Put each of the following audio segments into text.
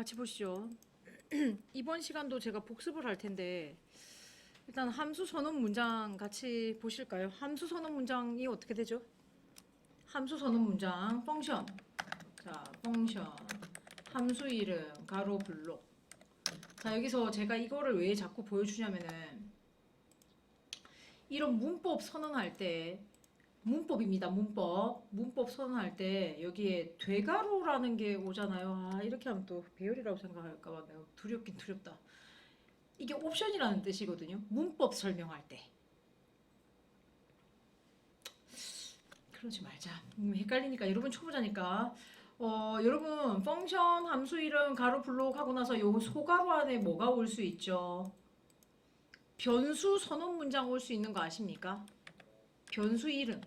같이 보시죠. 이번 시간도 제가 복습을 할 텐데 일단 함수 선언 문장 같이 보실까요? 함수 선언 문장이 어떻게 되죠? 함수 선언 문장 펑션 자 펑션 함수 이름 가로 블록 자 여기서 제가 이거를 왜 자꾸 보여주냐면은 이런 문법 선언할 때 문법입니다. 문법. 문법 선언할 때 여기에 되가로라는 게 오잖아요. 아, 이렇게 하면 또 배열이라고 생각할까 봐 내가 두렵긴 두렵다. 이게 옵션이라는 뜻이거든요. 문법 설명할 때. 그러지 말자. 음, 헷갈리니까 여러분 초보자니까. 어, 여러분 펑션 함수 이름 가로 블록 하고 나서 요 소가로 안에 뭐가 올 수 있죠? 변수 선언 문장 올 수 있는 거 아십니까? 변수 이름.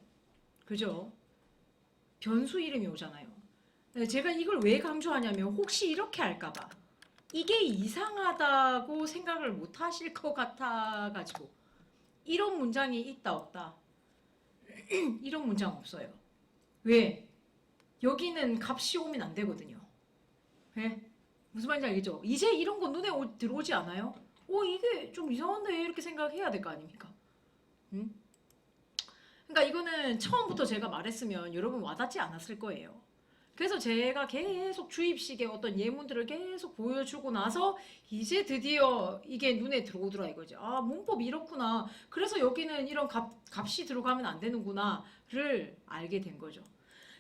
그죠? 변수 이름이 오잖아요. 네, 제가 이걸 왜 강조하냐면 혹시 이렇게 할까봐. 이게 이상하다고 생각을 못 하실 것 같아가지고. 이런 문장이 있다, 없다. 이런 문장 없어요. 왜? 여기는 값이 오면 안 되거든요. 예? 무슨 말인지 알겠죠? 이제 이런 거 눈에 오- 들어오지 않아요? 어, 이게 좀 이상한데? 이렇게 생각해야 될 거 아닙니까? 응? 그러니까 이거는 처음부터 제가 말했으면 여러분 와닿지 않았을 거예요. 그래서 제가 계속 주입식의 어떤 예문들을 계속 보여주고 나서 이제 드디어 이게 눈에 들어오더라 이거죠. 아, 문법이 이렇구나. 그래서 여기는 이런 값, 값이 들어가면 안 되는구나를 알게 된 거죠.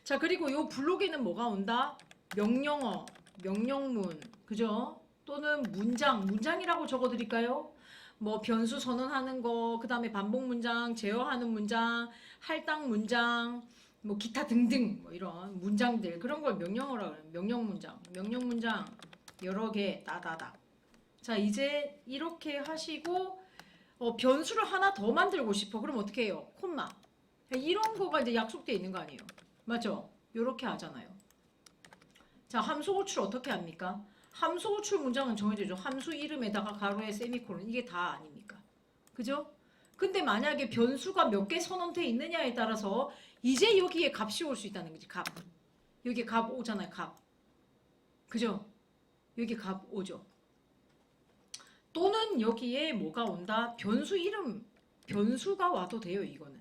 자, 그리고 요 블록에는 뭐가 온다? 명령어, 명령문, 그죠? 또는 문장, 문장이라고 적어드릴까요? 뭐 변수 선언하는 거, 그 다음에 반복 문장, 제어하는 문장, 할당 문장, 뭐 기타 등등 뭐 이런 문장들 그런 걸 명령어라 그래요. 명령 문장, 명령 문장 여러 개 따다다. 자 이제 이렇게 하시고 어, 변수를 하나 더 만들고 싶어. 그럼 어떻게 해요? 콤마. 이런 거가 이제 약속돼 있는 거 아니에요? 맞죠? 요렇게 하잖아요. 자 함수 호출 어떻게 합니까? 함수 호출 문장은 정해져 죠. 함수 이름에다가 가로에 세미콜론 이게 다 아닙니까? 그죠? 근데 만약에 변수가 몇 개 선언돼 있느냐에 따라서 이제 여기에 값이 올 수 있다는 거지. 값. 여기 값 오잖아요. 값. 그죠? 여기 값 오죠. 또는 여기에 뭐가 온다? 변수 이름, 변수가 와도 돼요. 이거는.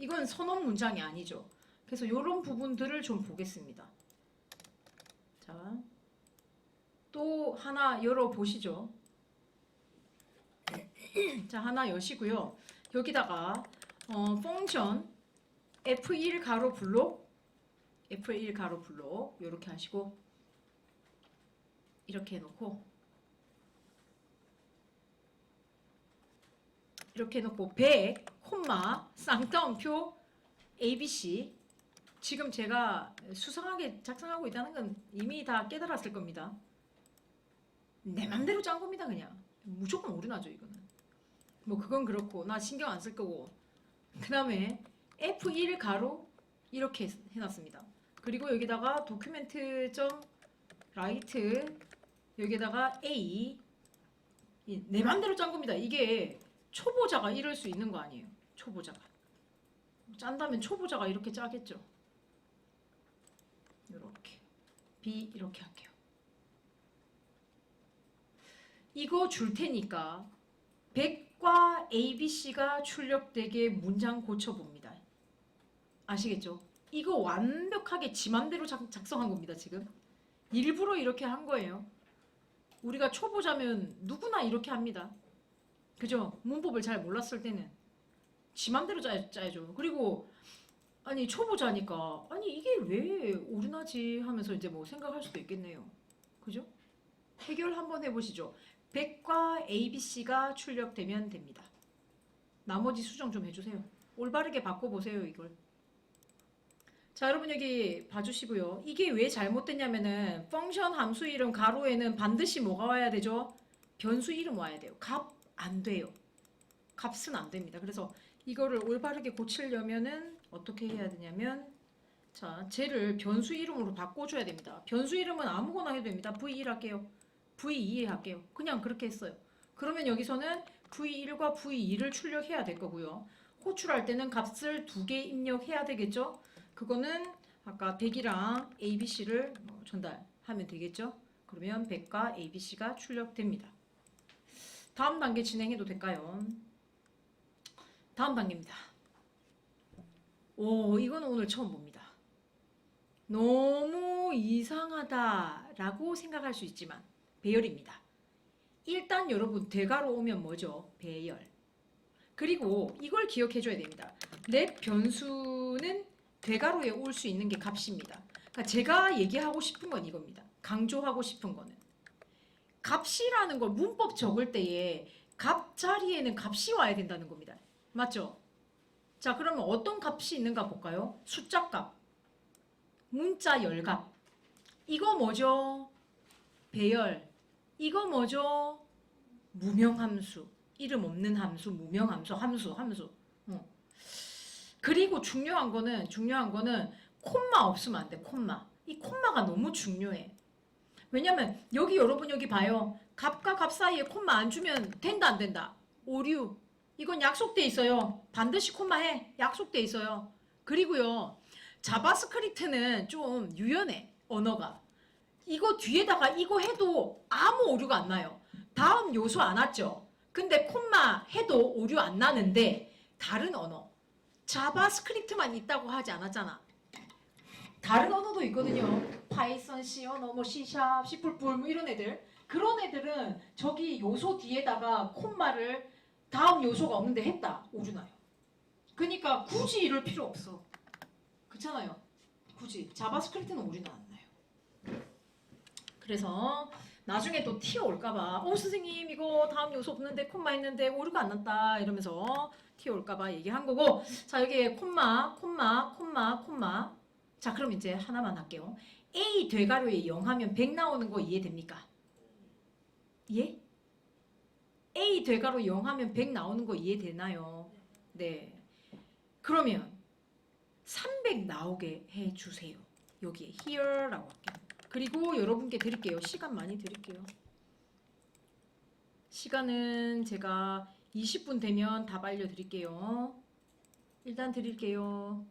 이건 선언 문장이 아니죠. 그래서 이런 부분들을 좀 보겠습니다. 자, 또 하나 열어보시죠. 자, 하나 여시고요. 여기다가 어, 펑션 F1 가로 블록 F1 가로 블록 이렇게 하시고 이렇게 해놓고 이렇게 해놓고 100 콤마 쌍따옴표 ABC 지금 제가 수상하게 작성하고 있다는 건 이미 다 깨달았을 겁니다. 내 맘대로 짠 겁니다 그냥. 무조건 오류나죠 이거는. 뭐 그건 그렇고 나 신경 안 쓸 거고. 그 다음에 F1 가로 이렇게 해- 해놨습니다. 그리고 여기다가 도큐멘트 점 라이트 여기다가 A. 이- 내 맘대로 짠 겁니다. 이게 초보자가 이럴 수 있는 거 아니에요 초보자가. 짠다면 초보자가 이렇게 짜겠죠. 이렇게. B 이렇게 할게요 이거 줄 테니까 100과 ABC가 출력되게 문장 고쳐봅니다. 아시겠죠? 이거 완벽하게 지 맘대로 작, 작성한 겁니다, 지금. 일부러 이렇게 한 거예요. 우리가 초보자면 누구나 이렇게 합니다. 그죠? 문법을 잘 몰랐을 때는. 지 맘대로 짜, 짜야죠. 그리고, 아니, 초보자니까, 아니, 이게 왜 오류나지 하면서 이제 뭐 생각할 수도 있겠네요. 그죠? 해결 한번 해보시죠. 100과 ABC가 출력되면 됩니다. 나머지 수정 좀 해주세요. 올바르게 바꿔보세요, 이걸. 자, 여러분 여기 봐주시고요. 이게 왜 잘못됐냐면은 펑션 함수 이름 가로에는 반드시 뭐가 와야 되죠? 변수 이름 와야 돼요. 값 안 돼요. 값은 안 됩니다. 그래서 이거를 올바르게 고치려면은 어떻게 해야 되냐면 자, 쟤를 변수 이름으로 바꿔줘야 됩니다. 변수 이름은 아무거나 해도 됩니다. V1 할게요. V2 할게요. 그냥 그렇게 했어요. 그러면 여기서는 V1과 V2를 출력해야 될 거고요. 호출할 때는 값을 두 개 입력해야 되겠죠? 그거는 아까 100이랑 ABC를 뭐 전달하면 되겠죠? 그러면 100과 ABC가 출력됩니다. 다음 단계 진행해도 될까요? 다음 단계입니다. 오, 이거는 오늘 처음 봅니다. 너무 이상하다라고 생각할 수 있지만 배열입니다. 일단 여러분 대가로 오면 뭐죠? 배열. 그리고 이걸 기억해 줘야 됩니다. 랩 변수는 대가로에 올 수 있는 게 값입니다. 그러니까 제가 얘기하고 싶은 건 이겁니다. 강조하고 싶은 거는 값이라는 걸 문법 적을 때에 값 자리에는 값이 와야 된다는 겁니다. 맞죠? 자, 그러면 어떤 값이 있는가 볼까요? 숫자 값, 문자 열값. 이거 뭐죠? 배열. 이거 뭐죠? 무명함수. 이름 없는 함수, 무명함수, 함수, 함수. 어. 그리고 중요한 거는 중요한 거는 콤마 없으면 안 돼. 콤마. 이 콤마가 너무 중요해. 왜냐면 여기 여러분 여기 봐요. 값과 값 사이에 콤마 안 주면 된다 안 된다. 오류. 이건 약속돼 있어요. 반드시 콤마 해. 약속돼 있어요. 그리고요. 자바스크립트는 좀 유연해. 언어가. 이거 뒤에다가 이거 해도 아무 오류가 안 나요. 다음 요소 안 왔죠. 근데 콤마 해도 오류 안 나는데 다른 언어. 자바스크립트만 있다고 하지 않았잖아. 다른 언어도 있거든요. 파이썬, C 언어, 뭐 C샵, C++ 뭐 이런 애들. 그런 애들은 저기 요소 뒤에다가 콤마를 다음 요소가 없는데 했다. 오류 나요. 그러니까 굳이 이럴 필요 없어. 그렇잖아요. 굳이 자바스크립트는 나요. 그래서 나중에 또 튀어 올까봐 어 선생님 이거 다음 요소 없는데 콤마 있는데 오류가 안 났다 이러면서 튀어 올까봐 얘기한 거고 자 여기에 콤마 콤마 콤마 콤마 자 그럼 이제 하나만 할게요 A 되가로에 0 하면 100 나오는 거 이해됩니까? 예? A 되가로 0 하면 100 나오는 거 이해되나요? 네 그러면 300 나오게 해주세요 여기에 here라고 할게요 그리고 여러분께 드릴게요. 시간 많이 드릴게요. 시간은 제가 20분 되면 답 알려드릴게요. 일단 드릴게요.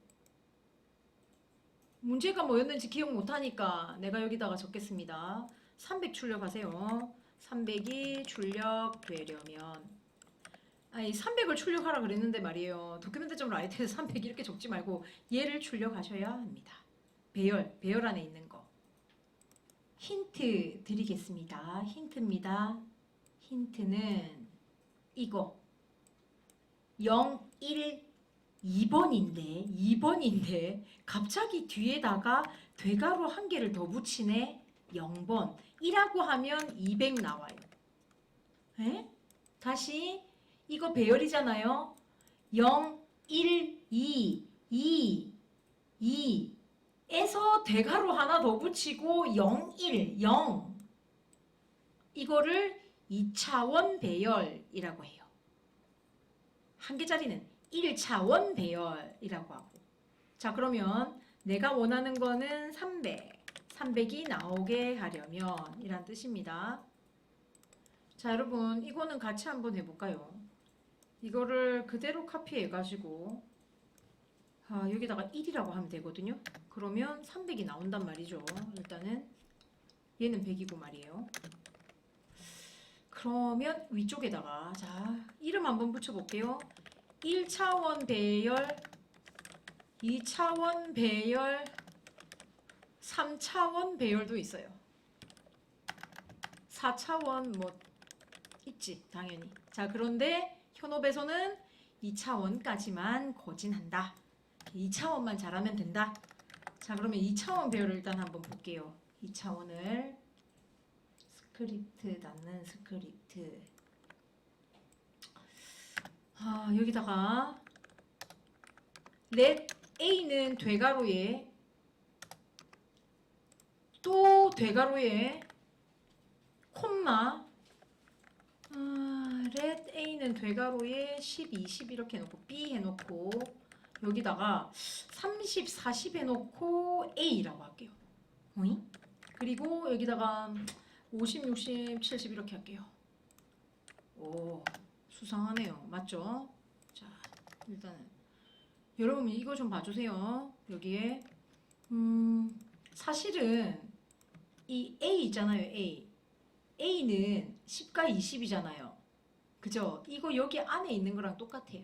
문제가 뭐였는지 기억 못하니까 내가 여기다가 적겠습니다. 300 출력하세요. 300이 출력되려면 아니 300을 출력하라 그랬는데 말이에요. 도큐멘트.점 라이트에서 300 이렇게 적지 말고 얘를 출력하셔야 합니다. 배열, 배열 안에 있는 거. 힌트 드리겠습니다. 힌트입니다. 힌트는 이거 0, 1, 2번인데 2번인데 갑자기 뒤에다가 되가로 한 개를 더 붙이네 0번 1하고 하면 200 나와요. 에? 다시 이거 배열이잖아요. 0, 1, 2, 2, 2 에서 대가로 하나 더 붙이고 0, 1, 0 이거를 2차원 배열이라고 해요. 한 개짜리는 1차원 배열이라고 하고 자 그러면 내가 원하는 거는 300 300이 나오게 하려면 이란 뜻입니다. 자 여러분 이거는 같이 한번 해볼까요? 이거를 그대로 카피해 가지고 아, 여기다가 1이라고 하면 되거든요. 그러면 300이 나온단 말이죠. 일단은 얘는 100이고 말이에요. 그러면 위쪽에다가 자 이름 한번 붙여볼게요. 1차원 배열 2차원 배열 3차원 배열도 있어요. 4차원 뭐 있지 당연히. 자 그런데 현업에서는 2차원까지만 거진한다. 2차원만 잘하면 된다. 자 그러면 2차원 배열을 일단 한번 볼게요. 2차원을 스크립트 닫는 스크립트 아 여기다가 let a는 되가로에 또 되가로에 콤마 아, let a는 되가로에 10, 20 이렇게 해놓고 b 해놓고 여기다가 30, 40 해놓고 A라고 할게요. 어이? 그리고 여기다가 50, 60, 70 이렇게 할게요. 오, 수상하네요. 맞죠? 자, 일단은 여러분 이거 좀 봐주세요. 여기에 음, 사실은 이 A 있잖아요, A. A는 10과 20이잖아요. 그죠? 이거 여기 안에 있는 거랑 똑같아요.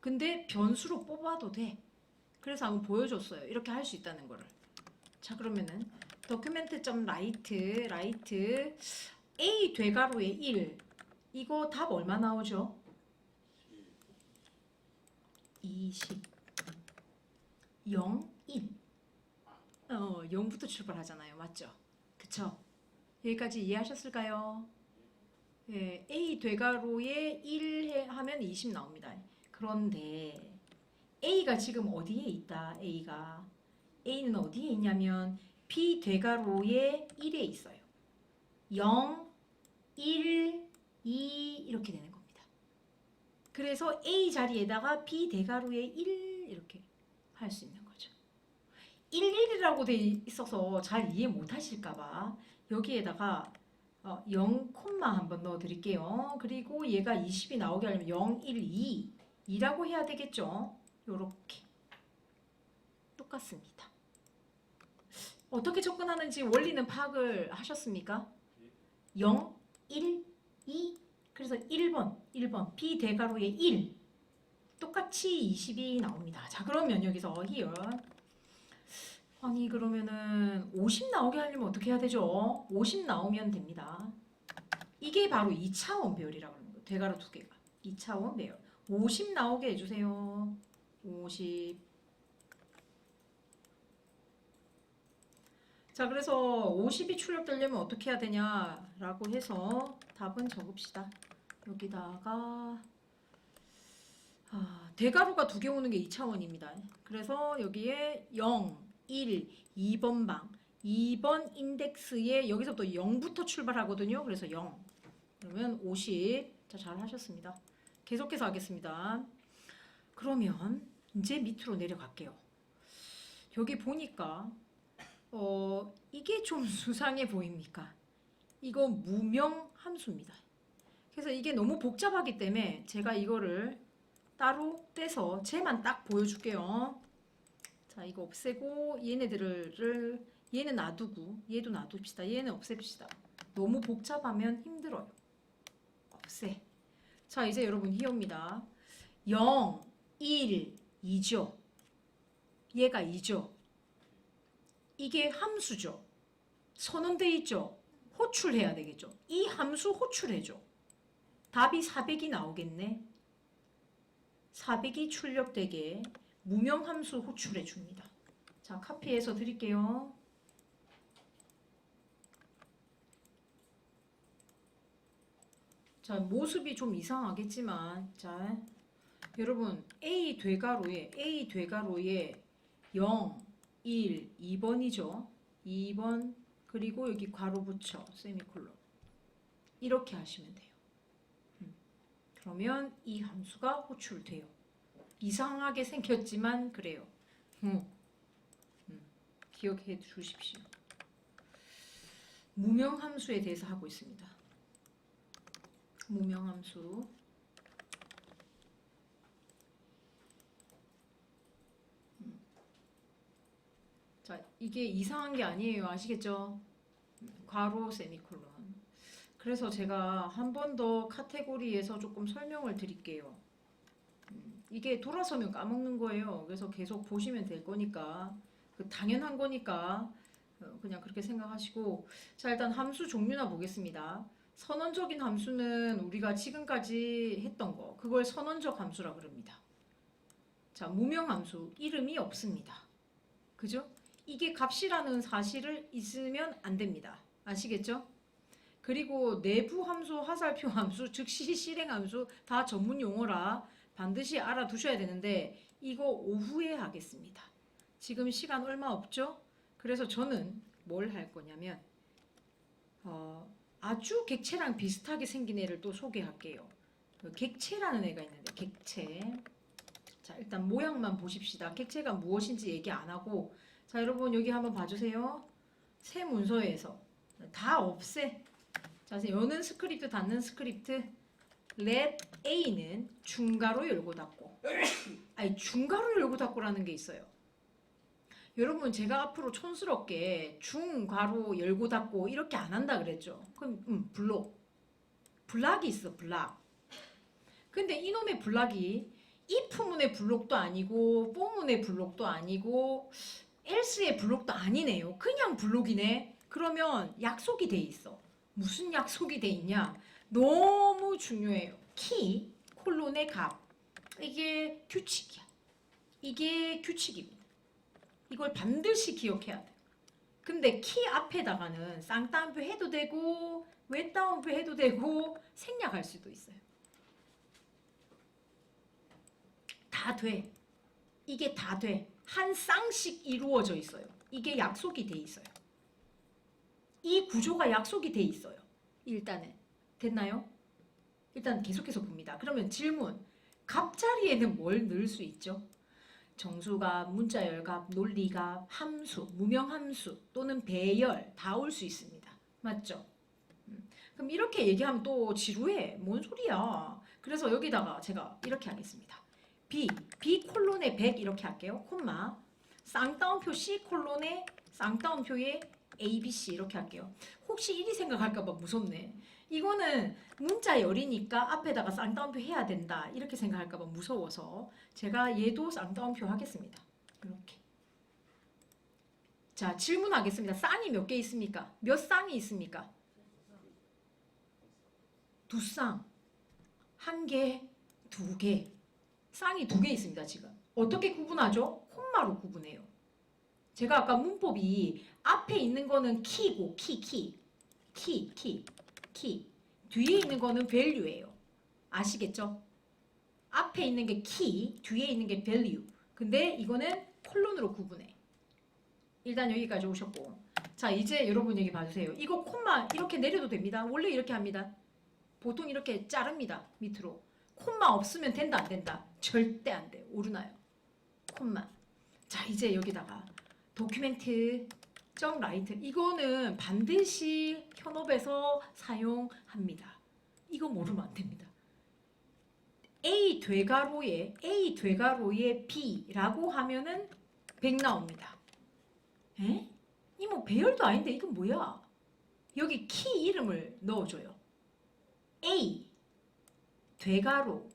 근데 변수로 뽑아도 돼. 그래서 한번 보여줬어요. 이렇게 할 수 있다는 거를. 자, 그러면은 document.write write A 되가로에 1 이거 답 얼마 나오죠? 20 0 1 어, 0부터 출발하잖아요. 맞죠? 그쵸? 여기까지 이해하셨을까요? 예, A 되가로에 1 해- 하면 20 나옵니다. 그런데 A가 지금 어디에 있다? A가 A는 어디에 있냐면 B 되가로에 1에 있어요. 0, 1, 2 이렇게 되는 겁니다. 그래서 A 자리에다가 B 대가로에 1 이렇게 할 수 있는 거죠. 1, 1이라고 돼 있어서 잘 이해 못 하실까봐 여기에다가 어, 0, 한번 넣어 드릴게요. 그리고 얘가 20이 나오게 하려면 0, 1, 2 2라고 해야 되겠죠. 요렇게 똑같습니다. 어떻게 접근하는지 원리는 파악을 하셨습니까? 0, 1, 2 그래서 1번, 1번 B 대가로에 1 똑같이 20이 나옵니다. 자 그러면 여기서 here 아니 그러면은 50 나오게 하려면 어떻게 해야 되죠? 50 나오면 됩니다. 이게 바로 2차원 배열이라고 하는 거예요. 대가로 두 개가 2차원 배열 50 나오게 해주세요. 50 자 그래서 50이 출력되려면 어떻게 해야 되냐라고 해서 답은 적읍시다. 여기다가 아, 대가로가 두 개 오는 게 2차원입니다. 그래서 여기에 0, 1, 2번 방 2번 인덱스에 여기서부터 0부터 출발하거든요. 그래서 0 그러면 50 자, 잘 하셨습니다. 계속해서 하겠습니다. 그러면 이제 밑으로 내려갈게요. 여기 보니까 어, 이게 좀 수상해 보입니까? 이거 무명 함수입니다. 그래서 이게 너무 복잡하기 때문에 제가 이거를 따로 떼서 쟤만 딱 보여줄게요. 자, 이거 없애고 얘네들을 얘는 놔두고 얘도 놔둡시다. 얘는 없앱시다. 너무 복잡하면 힘들어요. 없애. 자, 이제 여러분 히어입니다. 0, 1, 2죠. 얘가 2죠. 이게 함수죠. 선언돼 있죠. 호출해야 되겠죠. 이 함수 호출해줘. 답이 400이 나오겠네. 400이 출력되게 무명 함수 호출해 줍니다. 자, 카피해서 드릴게요. 자, 모습이 좀 이상하겠지만, 자, 여러분, A 되가로에, A 되가로에 0, 1, 2번이죠. 2번, 그리고 여기 괄호 붙여, 세미콜론. 이렇게 하시면 돼요. 음, 그러면 이 함수가 호출돼요. 이상하게 생겼지만 그래요. 음, 음, 기억해 주십시오. 무명 함수에 대해서 하고 있습니다. 무명 함수. 음. 자, 이게 이상한 게 아니에요. 아시겠죠? 음, 괄호 세미콜론. 그래서 제가 한 번 더 카테고리에서 조금 설명을 드릴게요. 음, 이게 돌아서면 까먹는 거예요. 그래서 계속 보시면 될 거니까 그 당연한 거니까 어, 그냥 그렇게 생각하시고 자 일단 함수 종류나 보겠습니다. 선언적인 함수는 우리가 지금까지 했던 거 그걸 선언적 함수라 그럽니다. 자 무명 함수 이름이 없습니다. 그죠? 이게 값이라는 사실을 있으면 안 됩니다. 아시겠죠? 그리고 내부 함수, 화살표 함수, 즉시 실행 함수 다 전문 용어라 반드시 알아두셔야 되는데 이거 오후에 하겠습니다. 지금 시간 얼마 없죠? 그래서 저는 뭘 할 거냐면 어, 아주 객체랑 비슷하게 생긴 애를 또 소개할게요. 그 객체라는 애가 있는데 객체. 자 일단 모양만 보십시다. 객체가 무엇인지 얘기 안 하고 자 여러분 여기 한번 봐주세요. 새 문서에서 다 없애. 자, 여는 스크립트, 닫는 스크립트. let a는 중괄호 열고 닫고. 아니 중괄호 열고 닫고라는 게 있어요. 여러분 제가 앞으로 촌스럽게 중 괄호 열고 닫고 이렇게 안 한다 그랬죠. 그럼 음, 블록. 블락이 있어 블락. 근데 이놈의 블락이 if문의 블록도 아니고 for문의 블록도 아니고 else의 블록도 아니네요. 그냥 블록이네. 그러면 약속이 돼 있어. 무슨 약속이 돼 있냐? 너무 중요해요. 키 콜론의 값. 이게 규칙이야. 이게 규칙입니다. 이걸 반드시 기억해야 돼. 근데 키 앞에다가는 쌍따옴표 해도 되고 외따옴표 해도 되고 생략할 수도 있어요. 다 돼. 이게 다 돼. 한 쌍씩 이루어져 있어요. 이게 약속이 돼 있어요. 이 구조가 약속이 돼 있어요. 일단은 됐나요? 일단 계속해서 봅니다. 그러면 질문. 값 자리에는 뭘 넣을 수 있죠? 정수값, 문자열값, 논리값, 함수, 무명함수 또는 배열 다 올 수 있습니다. 맞죠? 음, 그럼 이렇게 얘기하면 또 지루해. 뭔 소리야. 그래서 여기다가 제가 이렇게 하겠습니다. B, B 콜론에 100 이렇게 할게요. 콤마. 쌍따옴표 C 콜론에 쌍따옴표에 A, B, C 이렇게 할게요. 혹시 1이 생각할까봐 무섭네. 이거는 문자 열이니까 앞에다가 쌍따옴표 해야 된다. 이렇게 생각할까봐 무서워서 제가 얘도 쌍따옴표 하겠습니다. 이렇게. 자, 질문하겠습니다. 쌍이 몇 개 있습니까? 몇 쌍이 있습니까? 두 쌍. 한 개, 두 개. 쌍이 두 개 있습니다, 지금. 어떻게 구분하죠? 콤마로 구분해요. 제가 아까 문법이 앞에 있는 거는 키고, 키, 키. 키, 키, 키. 뒤에 있는 거는 value예요. 아시겠죠? 앞에 있는 게 키, 뒤에 있는 게 value. 근데 이거는 콜론으로 구분해. 일단 여기까지 오셨고. 자, 이제 여러분 여기 봐주세요. 이거 콤마 이렇게 내려도 됩니다. 원래 이렇게 합니다. 보통 이렇게 자릅니다. 밑으로. 콤마 없으면 된다 안 된다. 절대 안 돼. 오르나요. 콤마. 자, 이제 여기다가 도큐멘트 정 라이트 이거는 반드시 현업에서 사용합니다. 이거 모르면 안 됩니다. A 되가로에 A 되가로에 B라고 하면은 100 나옵니다. 에? 이뭐 배열도 아닌데 이건 뭐야? 여기 키 이름을 넣어줘요. A 되가로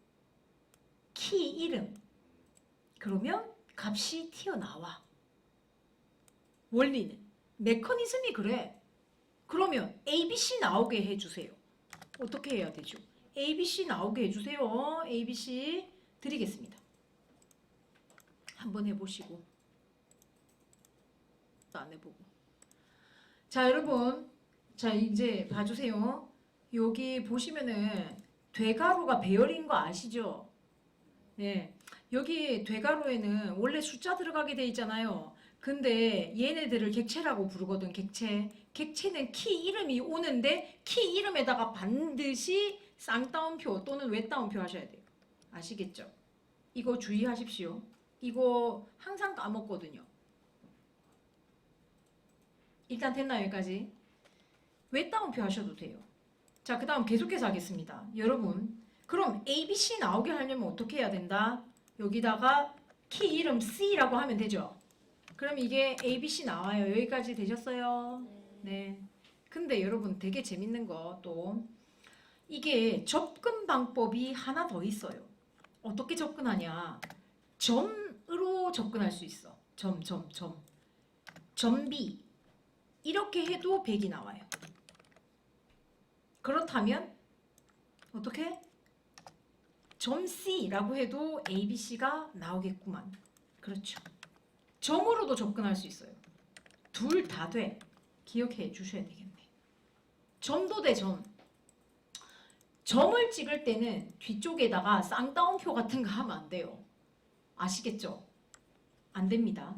키 이름 그러면 값이 튀어나와. 원리는 메커니즘이 그래. 그러면 ABC 나오게 해주세요. 어떻게 해야 되죠? ABC 나오게 해주세요. ABC 드리겠습니다. 한번 해보시고 또안 해보고 자 여러분 자 이제 봐주세요. 여기 보시면은 되가로가 배열인 거 아시죠? 네 여기 되가로에는 원래 숫자 들어가게 돼 있잖아요. 근데 얘네들을 객체라고 부르거든 객체. 객체는 키 이름이 오는데 키 이름에다가 반드시 쌍따옴표 또는 외따옴표 하셔야 돼요. 아시겠죠? 이거 주의하십시오. 이거 항상 까먹거든요. 일단 됐나요 여기까지? 외따옴표 하셔도 돼요. 자 그 다음 계속해서 하겠습니다. 여러분 그럼 ABC 나오게 하려면 어떻게 해야 된다? 여기다가 키 이름 C라고 하면 되죠 그럼 이게 ABC 나와요. 여기까지 되셨어요? 네. 근데 여러분 되게 재밌는 거 또 이게 접근 방법이 하나 더 있어요. 어떻게 접근하냐? 점으로 접근할 수 있어. 점, 점, 점. 점 B. 이렇게 해도 100이 나와요. 그렇다면 어떻게? 점 C라고 해도 ABC가 나오겠구만. 그렇죠. 점으로도 접근할 수 있어요. 둘 다 돼. 기억해 주셔야 되겠네. 점도 돼, 점. 점을 찍을 때는 뒤쪽에다가 쌍따옴표 같은 거 하면 안 돼요. 아시겠죠? 안 됩니다.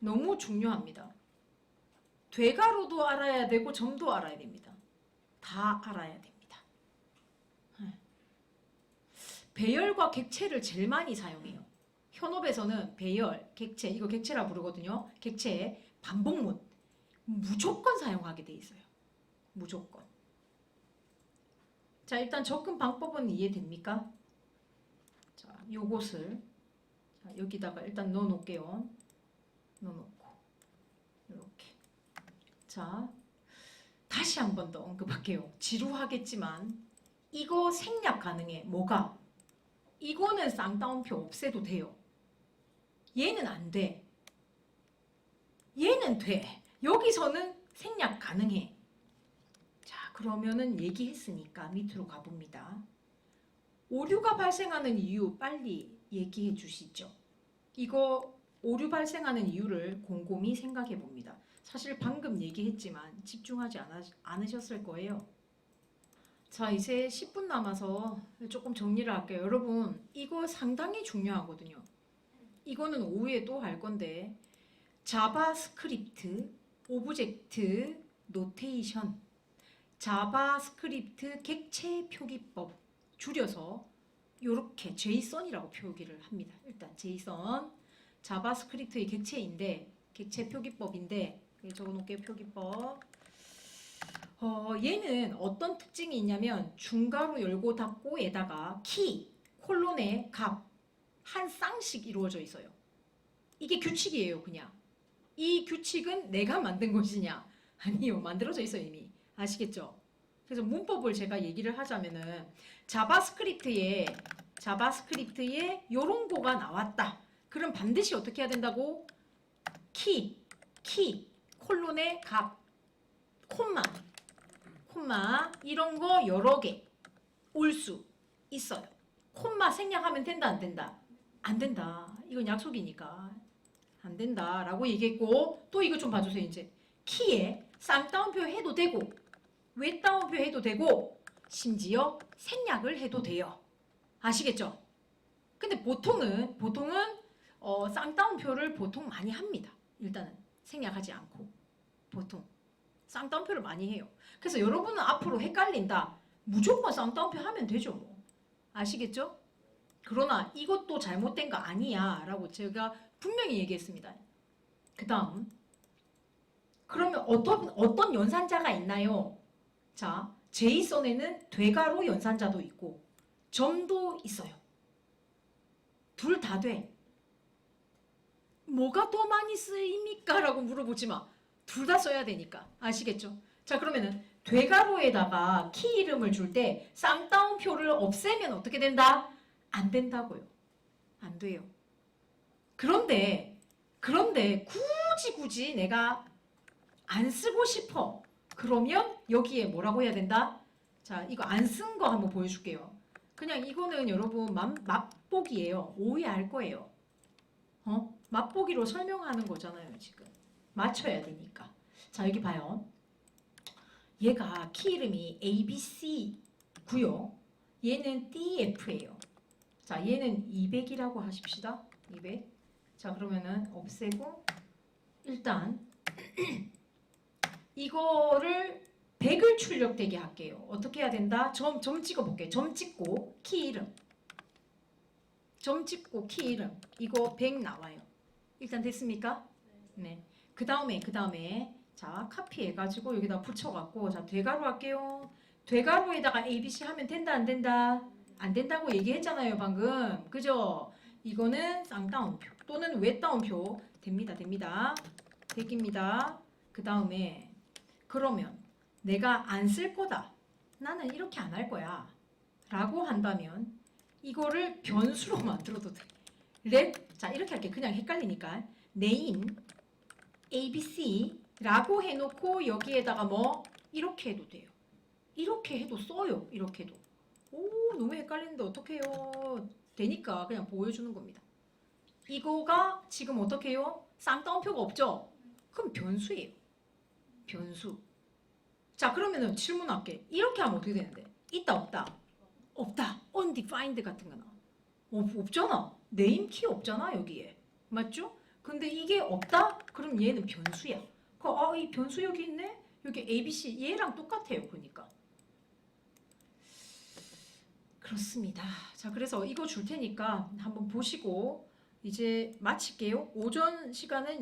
너무 중요합니다. 되가로도 알아야 되고 점도 알아야 됩니다. 다 알아야 됩니다. 네. 배열과 객체를 제일 많이 사용해요. 현업에서는 배열, 객체, 이거 객체라 부르거든요. 객체, 반복문 무조건 사용하게 돼 있어요. 무조건. 자, 일단 접근 방법은 이해됩니까? 자, 요것을 자, 여기다가 일단 넣어 놓을게요. 넣어 놓고 이렇게. 자, 다시 한 번 더 언급할게요. 지루하겠지만 이거 생략 가능해. 뭐가? 이거는 쌍따옴표 없애도 돼요. 얘는 안 돼. 얘는 돼. 여기서는 생략 가능해. 자, 그러면은 얘기했으니까 밑으로 가봅니다. 오류가 발생하는 이유 빨리 얘기해 주시죠. 이거 오류 발생하는 이유를 곰곰이 생각해 봅니다. 사실 방금 얘기했지만 집중하지 않으셨을 거예요. 자, 이제 10분 남아서 조금 정리를 할게요. 여러분, 이거 상당히 중요하거든요. 이거는 오후에 또 할 건데 자바스크립트, 오브젝트, 노테이션, 자바스크립트 객체 표기법 줄여서 이렇게 제이선이라고 표기를 합니다. 일단 제이선 자바스크립트의 객체인데 객체 표기법인데 여기 적어놓을게요 표기법. 어, 얘는 어떤 특징이 있냐면 중괄호 열고 닫고에다가 키 콜론의 값 한 쌍씩 이루어져 있어요. 이게 규칙이에요, 그냥. 이 규칙은 내가 만든 것이냐? 아니요, 만들어져 있어요 이미. 아시겠죠? 그래서 문법을 제가 얘기를 하자면은 자바스크립트에 자바스크립트에 요런 거가 나왔다. 그럼 반드시 어떻게 해야 된다고? 키, 키, 콜론의 값, 콤마, 콤마 이런 거 여러 개 올 수 있어요. 콤마 생략하면 된다 안 된다? 안 된다. 이건 약속이니까 안 된다라고 얘기했고 또 이거 좀 봐주세요 이제 키에 쌍따옴표 해도 되고 외따옴표 해도 되고 심지어 생략을 해도 돼요. 아시겠죠? 근데 보통은 보통은 어, 쌍따옴표를 보통 많이 합니다. 일단은 생략하지 않고 보통 쌍따옴표를 많이 해요. 그래서 여러분은 앞으로 헷갈린다. 무조건 쌍따옴표 하면 되죠. 뭐. 아시겠죠? 그러나 이것도 잘못된 거 아니야 라고 제가 분명히 얘기했습니다. 그 다음 그러면 어떤, 어떤 연산자가 있나요? 자, 제이선에는 되가로 연산자도 있고 점도 있어요. 둘 다 돼. 뭐가 더 많이 쓰입니까? 라고 물어보지 마. 둘 다 써야 되니까. 아시겠죠? 자, 그러면은 되가로에다가 키 이름을 줄 때 쌍따옴표를 없애면 어떻게 된다? 안 된다고요. 안 돼요. 그런데 그런데 굳이 굳이 내가 안 쓰고 싶어. 그러면 여기에 뭐라고 해야 된다? 자, 이거 안 쓴 거 한번 보여줄게요. 그냥 이거는 여러분 맛, 맛보기예요. 오해할 거예요. 어? 맛보기로 설명하는 거잖아요, 지금. 맞춰야 되니까. 자, 여기 봐요. 얘가 키 이름이 ABC9요. 얘는 DF예요. 자, 얘는 200이라고 하십시다. 200. 자, 그러면은 없애고 일단 이거를 100을 출력되게 할게요. 어떻게 해야 된다? 점, 점 찍어 볼게요. 점 찍고 키 이름. 점 찍고 키 이름. 이거 100 나와요. 일단 됐습니까? 네. 그 다음에, 그 다음에, 자, 카피해 가지고 여기다 붙여 갖고, 자, 되가로 할게요. 되가로에다가 ABC 하면 된다, 안 된다? 안 된다고 얘기했잖아요, 방금. 그죠? 이거는 쌍따옴표 또는 외따옴표 됩니다, 됩니다. 되깁니다. 그 다음에, 그러면 내가 안 쓸 거다. 나는 이렇게 안 할 거야. 라고 한다면 이거를 변수로 만들어도 돼. 렛, 자 이렇게 할게. 그냥 헷갈리니까 name abc라고 해놓고 여기에다가 뭐 이렇게 해도 돼요. 이렇게 해도 써요. 이렇게 해도. 오 너무 헷갈리는데 어떡해요. 되니까 그냥 보여주는 겁니다. 이거가 지금 어떻게 해요? 쌍따옴표가 없죠? 그럼 변수예요. 변수. 자 그러면은 질문할게. 이렇게 하면 어떻게 되는데? 있다 없다? 없다. undefined 같은 거 나와. 없, 없잖아. 네임 키 없잖아 여기에. 맞죠? 근데 이게 없다? 그럼 얘는 변수야. 그, 아, 이 변수 여기 있네? 여기 ABC 얘랑 똑같아요. 그러니까. 그렇습니다. 자, 그래서 이거 줄 테니까 한번 보시고 이제 마칠게요. 오전 시간은